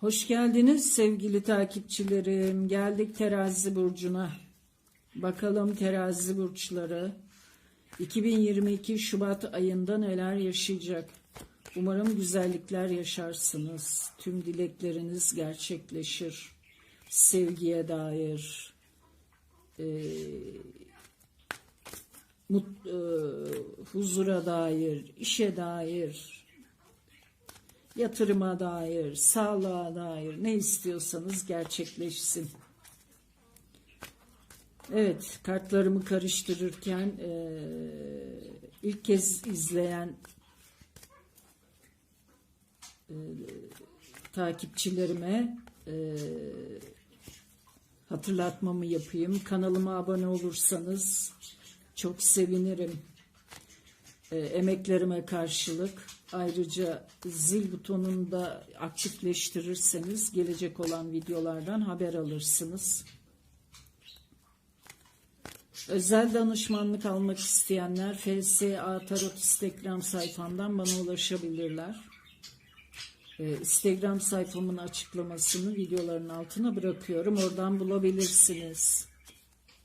Hoş geldiniz sevgili takipçilerim. Geldik terazi burcuna. Bakalım terazi burçları 2022 Şubat ayında neler yaşayacak? Umarım güzellikler yaşarsınız. Tüm dilekleriniz gerçekleşir. Sevgiye dair, e, mut, e, huzura dair, işe dair, yatırıma dair, sağlığa dair ne istiyorsanız gerçekleşsin. Evet, kartlarımı karıştırırken eee, ilk kez izleyen eee, takipçilerime eee, hatırlatmamı yapayım. Kanalıma abone olursanız çok sevinirim e, emeklerime karşılık ayrıca zil butonunu da aktifleştirirseniz gelecek olan videolardan haber alırsınız. Özel danışmanlık almak isteyenler FSA Tarot Instagram sayfamdan bana ulaşabilirler. E, Instagram sayfamın açıklamasını videoların altına bırakıyorum. Oradan bulabilirsiniz.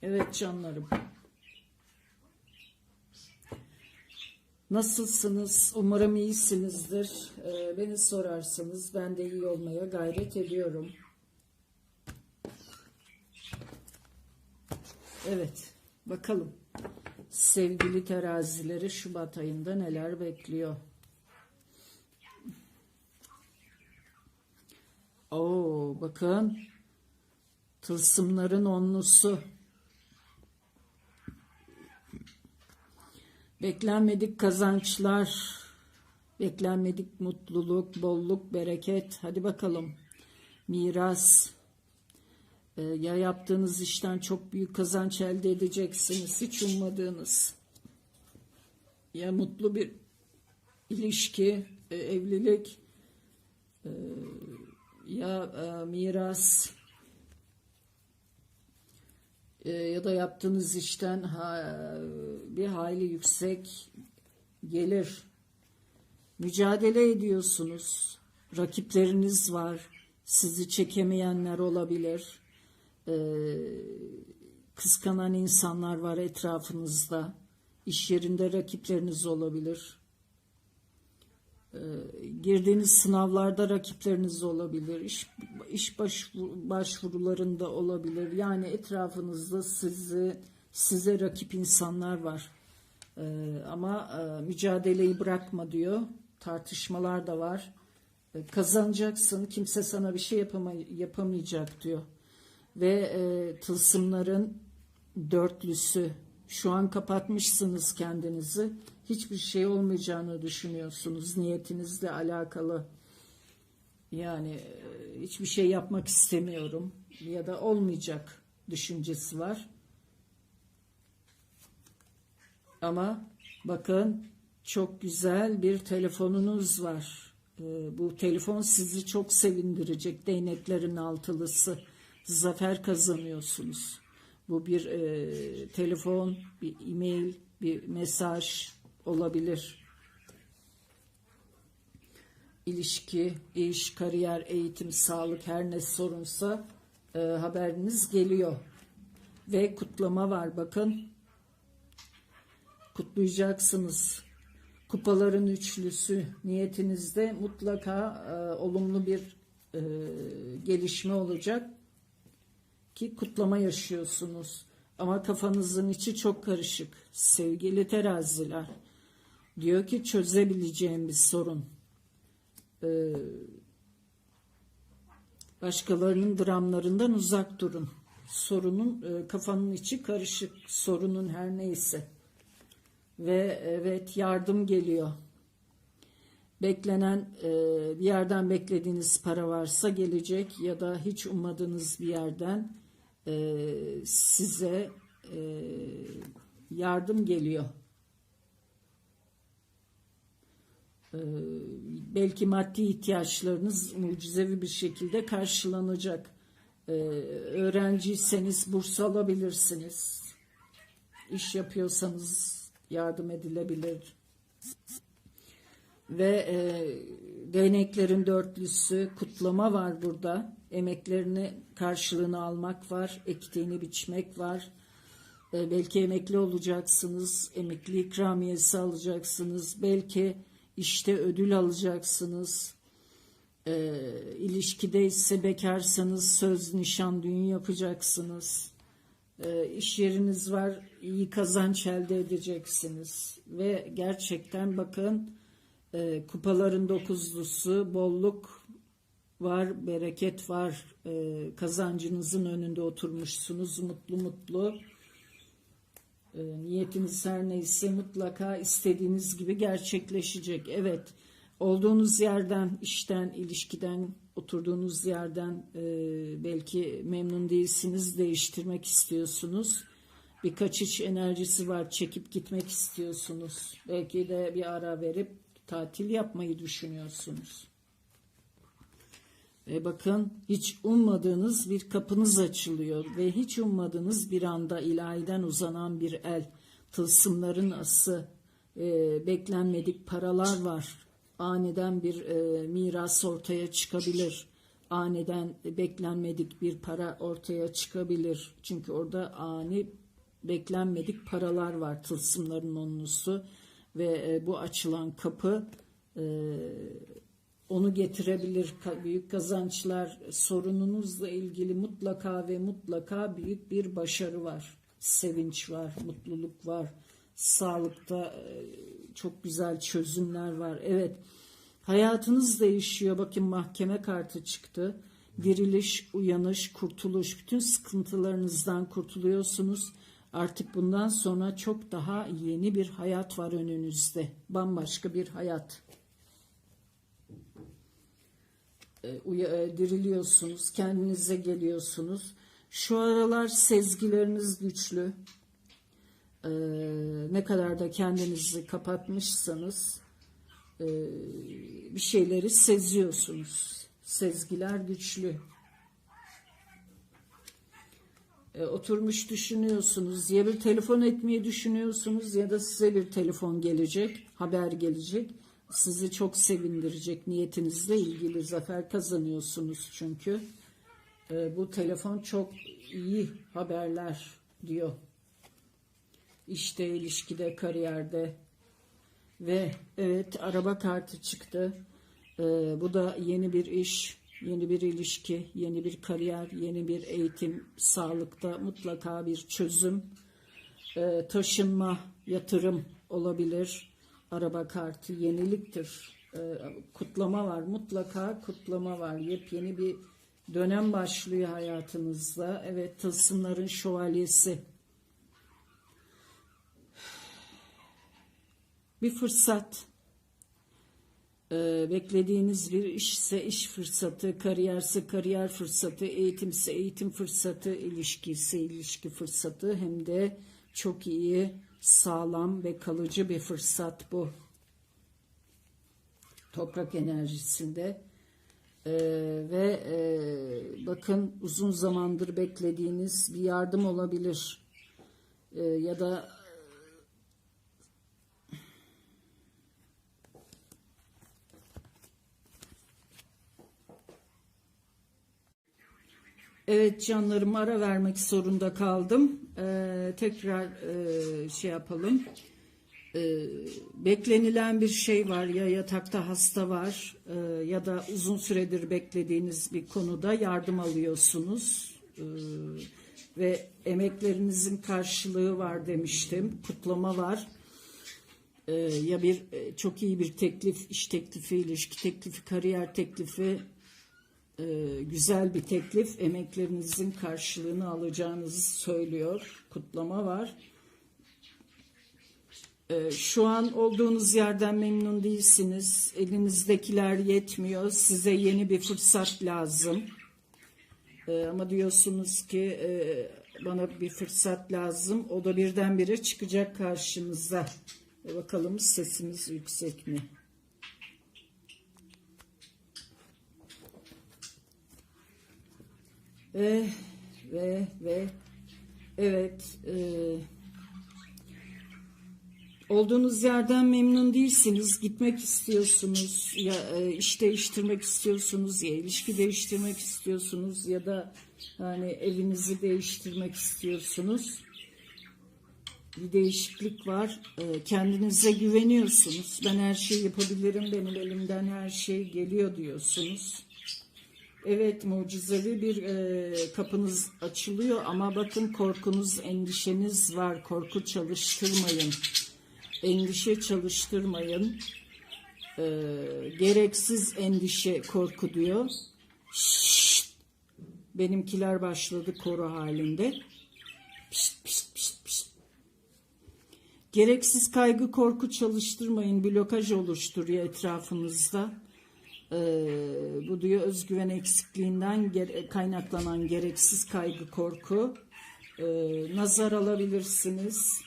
Evet canlarım. Nasılsınız? Umarım iyisinizdir. Ee, beni sorarsanız ben de iyi olmaya gayret ediyorum. Evet, bakalım. Sevgili terazileri Şubat ayında neler bekliyor? Oo, bakın. Tılsımların onlusu. Beklenmedik kazançlar, beklenmedik mutluluk, bolluk, bereket. Hadi bakalım. Miras. Ee, ya yaptığınız işten çok büyük kazanç elde edeceksiniz. Hiç ummadığınız. Ya mutlu bir ilişki, e, evlilik. e, ya e, miras. E, ya da yaptığınız işten bir hayli yüksek gelir. Mücadele ediyorsunuz. Rakipleriniz var. Sizi çekemeyenler olabilir. E, kıskanan insanlar var etrafınızda. İş yerinde rakipleriniz olabilir. E, girdiğiniz sınavlarda rakipleriniz olabilir. İş, iş başvuru, başvurularında olabilir. Yani etrafınızda sizi size rakip insanlar var. E, ama e, mücadeleyi bırakma diyor. Tartışmalar da var. E, kazanacaksın. Kimse sana bir şey yapama- yapamayacak diyor. Ve e, tılsımların dörtlüsü. Şu an kapatmışsınız kendinizi. Hiçbir şey olmayacağını düşünüyorsunuz. Niyetinizle alakalı. Yani e, hiçbir şey yapmak istemiyorum ya da olmayacak düşüncesi var. Ama bakın çok güzel bir telefonunuz var. E, Bu telefon sizi çok sevindirecek. Değneklerin altılısı. Zafer kazanıyorsunuz. Bu bir e, telefon, bir e-mail, bir mesaj olabilir. İlişki, iş, kariyer, eğitim, sağlık her ne sorunsa e, haberiniz geliyor. Ve kutlama var bakın. Kutlayacaksınız. Kupaların üçlüsü niyetinizde mutlaka e, olumlu bir e, gelişme olacak ki kutlama yaşıyorsunuz. Ama kafanızın içi çok karışık. Sevgili teraziler. Diyor ki çözebileceğim bir sorun. Ee, başkalarının dramlarından uzak durun. Sorunun e, kafanın içi karışık. Sorunun her neyse. Ve evet yardım geliyor. Beklenen e, bir yerden beklediğiniz para varsa gelecek ya da hiç ummadığınız bir yerden e, size yardım geliyor. E, belki maddi ihtiyaçlarınız mucizevi bir şekilde karşılanacak. E, öğrenciyseniz burs alabilirsiniz. İş yapıyorsanız yardım edilebilir. ve e, değneklerin dörtlüsü kutlama var burada. Emeklerini karşılığını almak var, ektiğini biçmek var. E, belki emekli olacaksınız, emekli ikramiyesi alacaksınız, belki işte ödül alacaksınız. E, ilişkide ise bekarsanız söz nişan düğün yapacaksınız. E, iş yeriniz var, iyi kazanç elde edeceksiniz. Ve gerçekten bakın e, kupaların dokuzlusu, bolluk var, bereket var. E, kazancınızın önünde oturmuşsunuz, mutlu mutlu. E, niyetiniz her neyse mutlaka istediğiniz gibi gerçekleşecek. Evet, olduğunuz yerden, işten, ilişkiden, oturduğunuz yerden e, belki memnun değilsiniz, değiştirmek istiyorsunuz. Bir kaçış enerjisi var, çekip gitmek istiyorsunuz. Belki de bir ara verip tatil yapmayı düşünüyorsunuz. Ve bakın hiç ummadığınız bir kapınız açılıyor ve hiç ummadığınız bir anda ilahiden uzanan bir el, tılsımların ası, e, beklenmedik paralar var. Aniden bir e, miras ortaya çıkabilir. Aniden beklenmedik bir para ortaya çıkabilir. Çünkü orada ani beklenmedik paralar var tılsımların onlusu ve e, bu açılan kapı e, onu getirebilir. Büyük kazançlar sorununuzla ilgili mutlaka ve mutlaka büyük bir başarı var. Sevinç var mutluluk var. Sağlıkta e, çok güzel çözümler var. Evet hayatınız değişiyor. Bakın mahkeme kartı çıktı. Diriliş uyanış kurtuluş bütün sıkıntılarınızdan kurtuluyorsunuz. Artık bundan sonra çok daha yeni bir hayat var önünüzde. Bambaşka bir hayat e, uya- e, diriliyorsunuz, kendinize geliyorsunuz. Şu aralar sezgileriniz güçlü. E, ne kadar da kendinizi kapatmışsanız e, bir şeyleri seziyorsunuz. Sezgiler güçlü. E, oturmuş düşünüyorsunuz. Ya bir telefon etmeyi düşünüyorsunuz ya da size bir telefon gelecek, haber gelecek. Sizi çok sevindirecek niyetinizle ilgili zafer kazanıyorsunuz çünkü. E, bu telefon çok iyi haberler diyor. İşte, ilişkide, kariyerde ve evet araba kartı çıktı. E, bu da yeni bir iş, yeni bir ilişki, yeni bir kariyer, yeni bir eğitim, sağlıkta mutlaka bir çözüm, e, taşınma, yatırım olabilir. Araba kartı yeniliktir. E, kutlama var, mutlaka kutlama var. Yepyeni bir dönem başlıyor hayatınızda. Evet, tılsımların şövalyesi. Bir fırsat. Ee, beklediğiniz bir işse iş fırsatı, kariyerse kariyer fırsatı, eğitimse eğitim fırsatı, ilişkisi ilişki fırsatı hem de çok iyi, sağlam ve kalıcı bir fırsat bu. Toprak enerjisinde. Ee, ve e, bakın uzun zamandır beklediğiniz bir yardım olabilir. Ee, ya da Evet canlarım ara vermek zorunda kaldım. Ee, tekrar e, şey yapalım. Ee, beklenilen bir şey var ya yatakta hasta var e, ya da uzun süredir beklediğiniz bir konuda yardım alıyorsunuz. Ee, ve emeklerinizin karşılığı var demiştim. Kutlama var. Ee, ya bir e, çok iyi bir teklif, iş teklifi, ilişki teklifi, kariyer teklifi e, güzel bir teklif emeklerinizin karşılığını alacağınızı söylüyor. Kutlama var. E, şu an olduğunuz yerden memnun değilsiniz. Elinizdekiler yetmiyor. Size yeni bir fırsat lazım. E, ama diyorsunuz ki e, bana bir fırsat lazım. O da birdenbire çıkacak karşınıza. E, bakalım sesimiz yüksek mi? Ve ve ve evet e, olduğunuz yerden memnun değilsiniz, gitmek istiyorsunuz, ya e, iş değiştirmek istiyorsunuz, ya ilişki değiştirmek istiyorsunuz ya da yani evinizi değiştirmek istiyorsunuz. Bir değişiklik var. E, kendinize güveniyorsunuz. Ben her şeyi yapabilirim, benim elimden her şey geliyor diyorsunuz. Evet mucizevi bir e, kapınız açılıyor ama bakın korkunuz, endişeniz var. Korku çalıştırmayın. Endişe çalıştırmayın. E, gereksiz endişe, korku diyor. Şşt! Benimkiler başladı koro halinde. Pişt, pişt, pişt, pişt. Gereksiz kaygı, korku çalıştırmayın. Blokaj oluşturuyor etrafınızda. Ee, bu diyor özgüven eksikliğinden gere- kaynaklanan gereksiz kaygı, korku. Ee, nazar alabilirsiniz.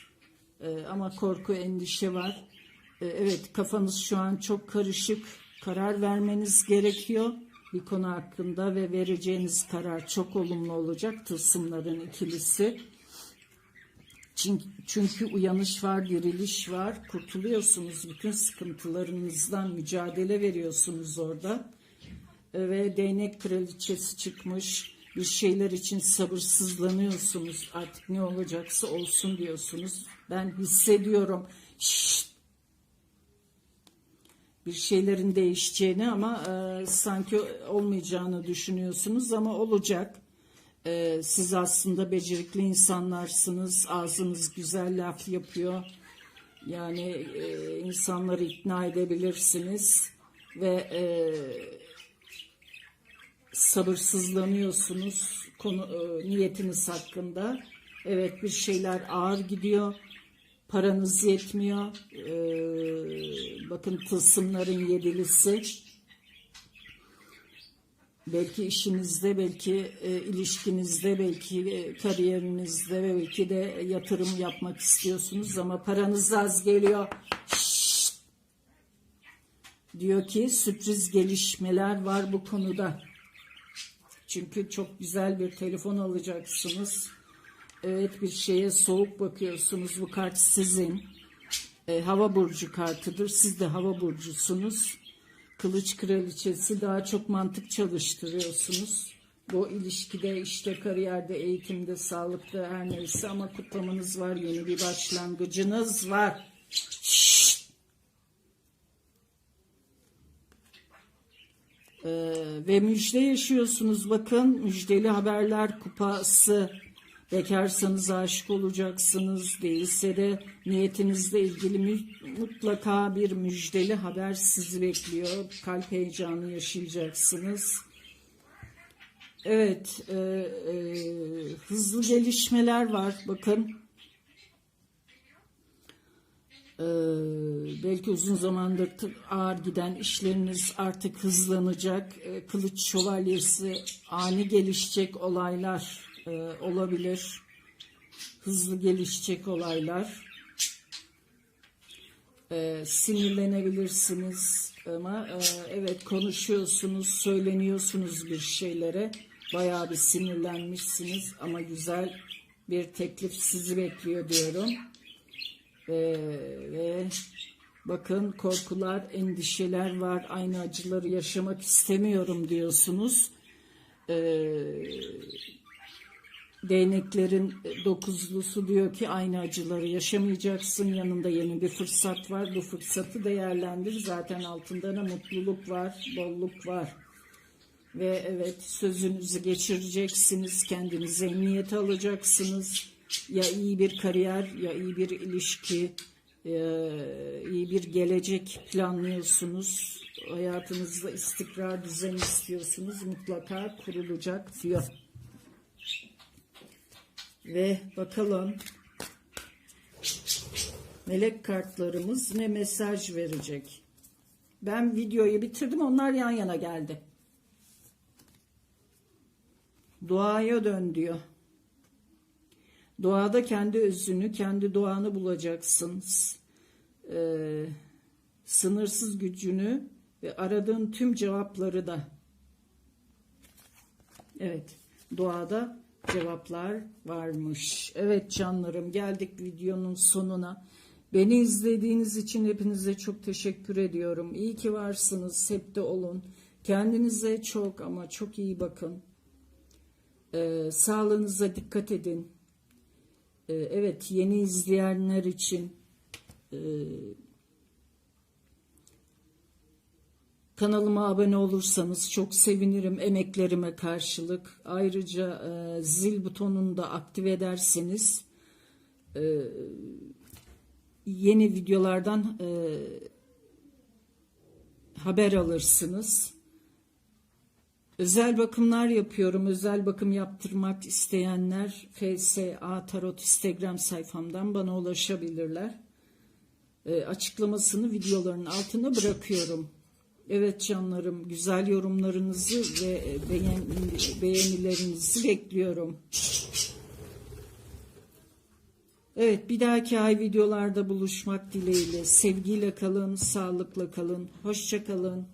Ee, ama korku, endişe var. Ee, evet kafanız şu an çok karışık. Karar vermeniz gerekiyor bir konu hakkında ve vereceğiniz karar çok olumlu olacak. Tılsımların ikilisi. Çünkü, uyanış var, diriliş var. Kurtuluyorsunuz bütün sıkıntılarınızdan mücadele veriyorsunuz orada. E, Ve değnek kraliçesi çıkmış. Bir şeyler için sabırsızlanıyorsunuz. Artık ne olacaksa olsun diyorsunuz. Ben hissediyorum. Şşt! bir şeylerin değişeceğini ama e, sanki olmayacağını düşünüyorsunuz ama olacak. E, siz aslında becerikli insanlarsınız. Ağzınız güzel laf yapıyor. Yani e, insanları ikna edebilirsiniz ve e, sabırsızlanıyorsunuz konu e, niyetiniz hakkında. Evet bir şeyler ağır gidiyor. Paranız yetmiyor. E, bakın tılsımların yedilisi. Belki işinizde, belki e, ilişkinizde, belki e, kariyerinizde, belki de yatırım yapmak istiyorsunuz ama paranız az geliyor. Şşt! Diyor ki sürpriz gelişmeler var bu konuda. Çünkü çok güzel bir telefon alacaksınız. Evet bir şeye soğuk bakıyorsunuz. Bu kart sizin. E, hava burcu kartıdır. Siz de hava burcusunuz. Kılıç kraliçesi daha çok mantık çalıştırıyorsunuz. Bu ilişkide, işte kariyerde, eğitimde, sağlıkta her neyse ama kutlamanız var. Yeni bir başlangıcınız var. Şşt! Ee, ve müjde yaşıyorsunuz bakın müjdeli haberler kupası bekarsanız aşık olacaksınız değilse de niyetinizle ilgili mutlaka bir müjdeli haber sizi bekliyor. Kalp heyecanı yaşayacaksınız. Evet e, e, hızlı gelişmeler var bakın. Ee, belki uzun zamandır ağır giden işleriniz artık hızlanacak. Ee, kılıç şövalyesi ani gelişecek olaylar e, olabilir. Hızlı gelişecek olaylar. Ee, sinirlenebilirsiniz ama e, evet konuşuyorsunuz, söyleniyorsunuz bir şeylere. Bayağı bir sinirlenmişsiniz ama güzel bir teklif sizi bekliyor diyorum. Ee, ve bakın korkular, endişeler var. Aynı acıları yaşamak istemiyorum diyorsunuz. Ee, değneklerin dokuzlusu diyor ki aynı acıları yaşamayacaksın. Yanında yeni bir fırsat var. Bu fırsatı değerlendir. Zaten altında da mutluluk var, bolluk var. Ve evet sözünüzü geçireceksiniz. Kendinize emniyet alacaksınız. Ya iyi bir kariyer ya iyi bir ilişki ya iyi bir gelecek planlıyorsunuz. Hayatınızda istikrar düzen istiyorsunuz. Mutlaka kurulacak diyor. Ve bakalım melek kartlarımız ne mesaj verecek. Ben videoyu bitirdim onlar yan yana geldi. Doğaya dön diyor. Doğada kendi özünü, kendi doğanı bulacaksın. Ee, sınırsız gücünü ve aradığın tüm cevapları da. Evet, doğada cevaplar varmış. Evet canlarım geldik videonun sonuna. Beni izlediğiniz için hepinize çok teşekkür ediyorum. İyi ki varsınız. Hep de olun. Kendinize çok ama çok iyi bakın. Ee, sağlığınıza dikkat edin. Ee, evet yeni izleyenler için e, kanalıma abone olursanız çok sevinirim emeklerime karşılık. Ayrıca e, zil butonunu da aktive ederseniz e, yeni videolardan e, haber alırsınız. Özel bakımlar yapıyorum. Özel bakım yaptırmak isteyenler FSA Tarot Instagram sayfamdan bana ulaşabilirler. E, açıklamasını videoların altına bırakıyorum. Evet canlarım, güzel yorumlarınızı ve e, beğen, beğenilerinizi bekliyorum. Evet, bir dahaki ay videolarda buluşmak dileğiyle. Sevgiyle kalın, sağlıkla kalın, hoşça kalın.